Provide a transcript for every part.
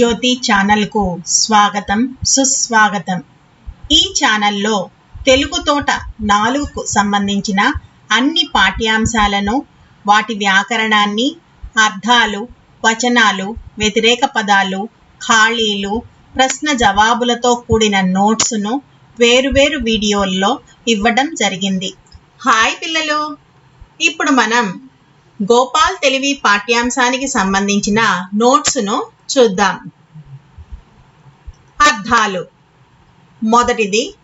జ్యోతి ఛానల్కు స్వాగతం సుస్వాగతం. ఈ ఛానల్లో తెలుగు తోట నాలుగుకు సంబంధించిన అన్ని పాఠ్యాంశాలను వాటి వ్యాకరణాన్ని అర్థాలు వచనాలు వ్యతిరేక పదాలు ఖాళీలు ప్రశ్న జవాబులతో కూడిన నోట్స్ను వేరువేరు వీడియోల్లో ఇవ్వడం జరిగింది. హాయ్ పిల్లలు! ఇప్పుడు మనం గోపాల్ తెలివి పాఠ్యాంశానికి సంబంధించిన నోట్స్ను చూద్దాం. అర్థాలు. మొదటిది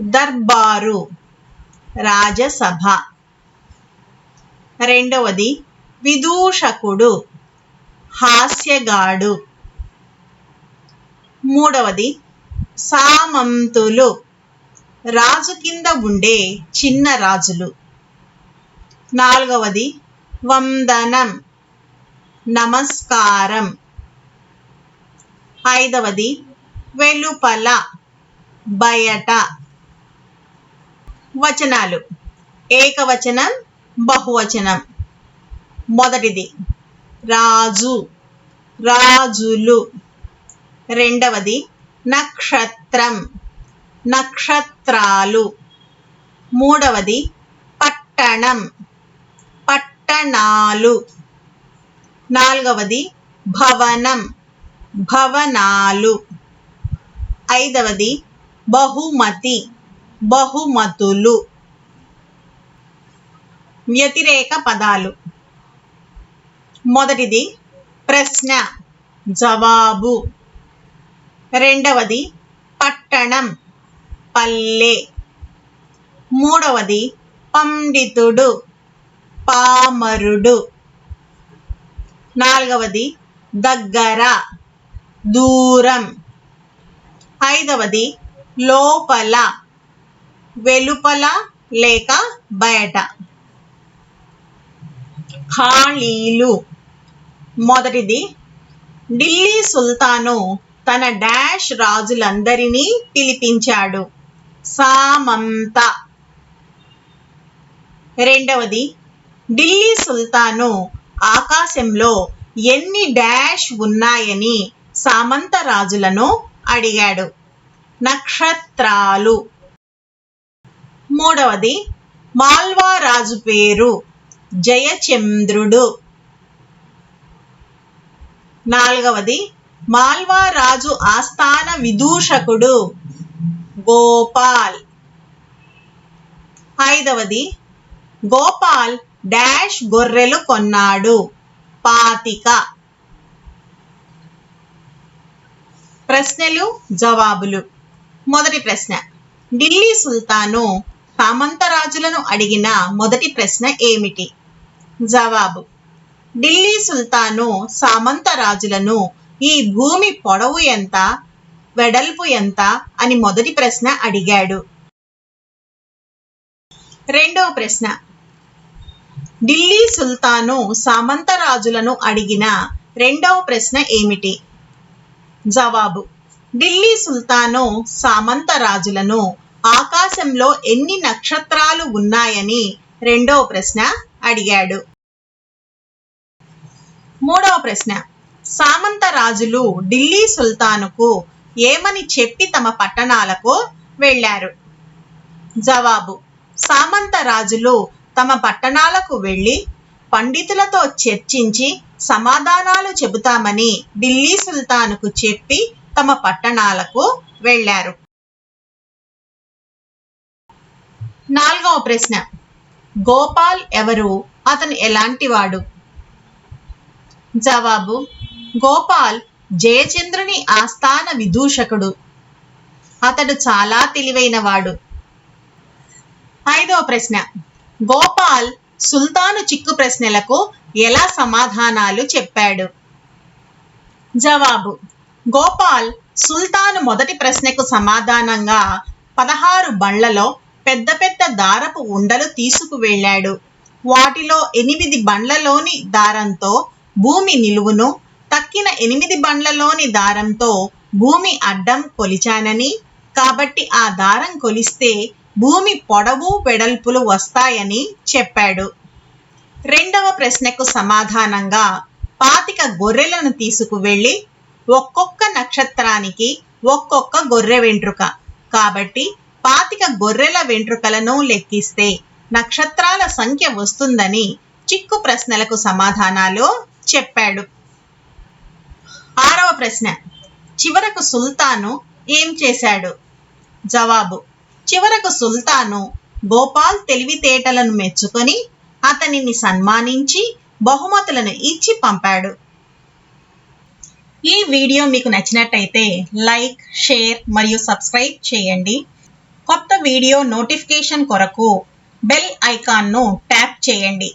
దర్బారు రాజసభ. రెండవది విదూషకుడు హాస్యగాడు. మూడవది సామంతులు రాజు కింద ఉండే చిన్న రాజులు. నాలుగవది వందనం నమస్కారం. ఐదవది వెలుపల బయట. వచనాలు. ఏకవచనం బహువచనం. మొదటిది రాజు రాజులు. రెండవది నక్షత్రం నక్షత్రాలు. మూడవది పట్టణం పట్టణాలు. నాలుగవది భవనం. భవనాలు. ఐదవది బహుమతి బహుమతులు. వ్యతిరేక పదాలు. మొదటిది ప్రశ్న జవాబు. రెండవది పట్టణం పల్లె. మూడవది పండితుడు పామరుడు. నాలుగవది దగ్గర. దూరం. ఐదవది లోపల వెలుపల లేక బయట. ఖాళీలు. మొదటిది ఢిల్లీ సుల్తాను తన డాష్ రాజులందరినీ పిలిపించాడు. సామంత. రెండవది ఢిల్లీ సుల్తాను ఆకాశంలో ఎన్ని డాష్ ఉన్నాయని సామంత రాజులను అడిగాడు. నక్షత్రాలు. మూడవది మాల్వా రాజు పేరు జయచంద్రుడు. నాలుగవది మాల్వా రాజు ఆస్థాన విదూషకుడు గోపాల్. ఐదవది గోపాల్ డాష్ గొర్రెలు కొన్నాడు. పాతిక. ప్రశ్నలు జవాబులు. మొదటి ప్రశ్న. ఢిల్లీ సుల్తాను సామంతరాజులను అడిగిన మొదటి ప్రశ్న ఏమిటి? జవాబు. ఢిల్లీ సుల్తాను సామంతరాజులను ఈ భూమి పొడవు ఎంత వెడల్పు ఎంత అని మొదటి ప్రశ్న అడిగాడు. రెండవ ప్రశ్న. ఢిల్లీ సుల్తాను సామంతరాజులను అడిగిన రెండవ ప్రశ్న ఏమిటి? జవాబు. ఢిల్లీ సుల్తాను సామంతరాజులను ఆకాశంలో ఎన్ని నక్షత్రాలు ఉన్నాయని రెండవ ప్రశ్న అడిగాడు. మూడవ ప్రశ్న. సామంత రాజులు ఢిల్లీ సుల్తానుకు ఏమని చెప్పి తమ పట్టణాలకు వెళ్ళారు? జవాబు. సామంత రాజులు తమ పట్టణాలకు వెళ్ళి పండితులతో చర్చించి సమాధానాలు చెబుతామని ఢిల్లీ సుల్తానుకు చెప్పి తమ పట్టణాలకు వెళ్ళారు. నాలుగవ ప్రశ్న. గోపాల్ ఎవరు? అతను ఎలాంటివాడు? జవాబు. గోపాల్ జయచంద్రుని ఆస్థాన విదూషకుడు. అతడు చాలా తెలివైనవాడు. ఐదవ ప్రశ్న. గోపాల్ సుల్తాను చిక్కు ప్రశ్నలకు ఎలా సమాధానాలు చెప్పాడు? జవాబు గోపాల్ సుల్తాను మొదటి ప్రశ్నకు సమాధానంగా పదహారు బండ్లలో పెద్ద పెద్ద దారపు ఉండలు తీసుకువెళ్ళాడు. వాటిలో ఎనిమిది బండ్లలోని దారంతో భూమి నిలువును తక్కిన ఎనిమిది బండ్లలోని దారంతో భూమి అడ్డం కొలిచానని కాబట్టి ఆ దారం కొలిస్తే భూమి పొడవు వెడల్పులు వస్తాయని చెప్పాడు. రెండవ ప్రశ్నకు సమాధానంగా పాతిక గొర్రెలను తీసుకువెళ్ళి ఒక్కొక్క నక్షత్రానికి ఒక్కొక్క గొర్రె వెంట్రుక. కాబట్టి పాతిక గొర్రెల వెంట్రుకలను లెక్కిస్తే నక్షత్రాల సంఖ్య వస్తుందని చిక్కు ప్రశ్నలకు సమాధానాలు చెప్పాడు. ఆరవ ప్రశ్న. చివరకు సుల్తాను ఏం చేశాడు? జవాబు. చివరకు సుల్తాను గోపాల్ తెలివితేటలను మెచ్చుకొని అతనిని సన్మానించి బహుమతులను ఇచ్చి పంపాడు. ఈ వీడియో మీకు నచ్చినట్టయితే లైక్ షేర్ మరియు సబ్స్క్రైబ్ చేయండి. కొత్త వీడియో నోటిఫికేషన్ కొరకు బెల్ ఐకాన్ను ట్యాప్ చేయండి.